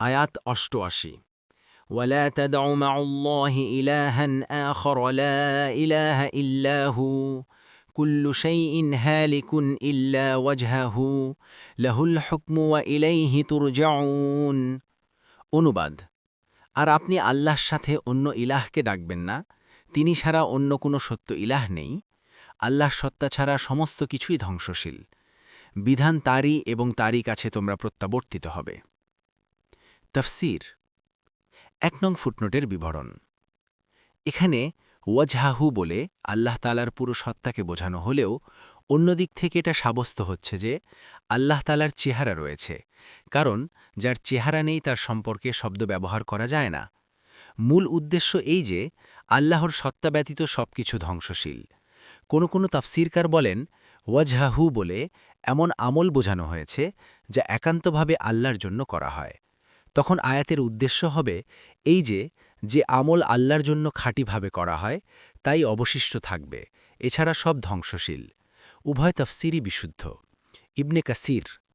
আয়াত অষ্টআশি ولا تدع مع الله إلها آخر لا إله إلا هو كل شيء هالك إلا وجهه له الحكم وإليه ترجعون অনুবাদ আর আপনি আল্লাহর সাথে অন্য ইলাহকে ডাকবেন না তিনি ছাড়া অন্য কোনো সত্য ইলাহ নেই আল্লাহ সত্তা ছাড়া সমস্ত কিছুই ধ্বংসশীল বিধান তারই এবং তারই কাছে তোমরা প্রত্যাবর্তিত হবে তফসির। এক নং ফুটনোটের বিবরণ। এখানে ওয়াজহাহু বলে আল্লাহ তালার পুরো সত্তাকে বোঝানো হলেও অন্যদিক থেকে এটা সাব্যস্ত হচ্ছে যে আল্লাহ তালার চেহারা রয়েছে, কারণ যার চেহারা নেই তার সম্পর্কে শব্দ ব্যবহার করা যায় না। মূল উদ্দেশ্য এই যে আল্লাহর সত্তা ব্যতীত সব কিছু ধ্বংসশীল। কোনো কোনো তাফসিরকার বলেন, ওয়াজহাহু বলে এমন আমল বোঝানো হয়েছে যা একান্তভাবে আল্লাহর জন্য করা হয়। তখন আয়াতের উদ্দেশ্য হবে এই যে যে আমল আল্লাহর জন্য খাঁটিভাবে করা হয়, তাই অবশিষ্ট থাকবে। এছাড়া সব ধ্বংসশীল। উভয় তফসিরই বিশুদ্ধ। ইবনে কাসির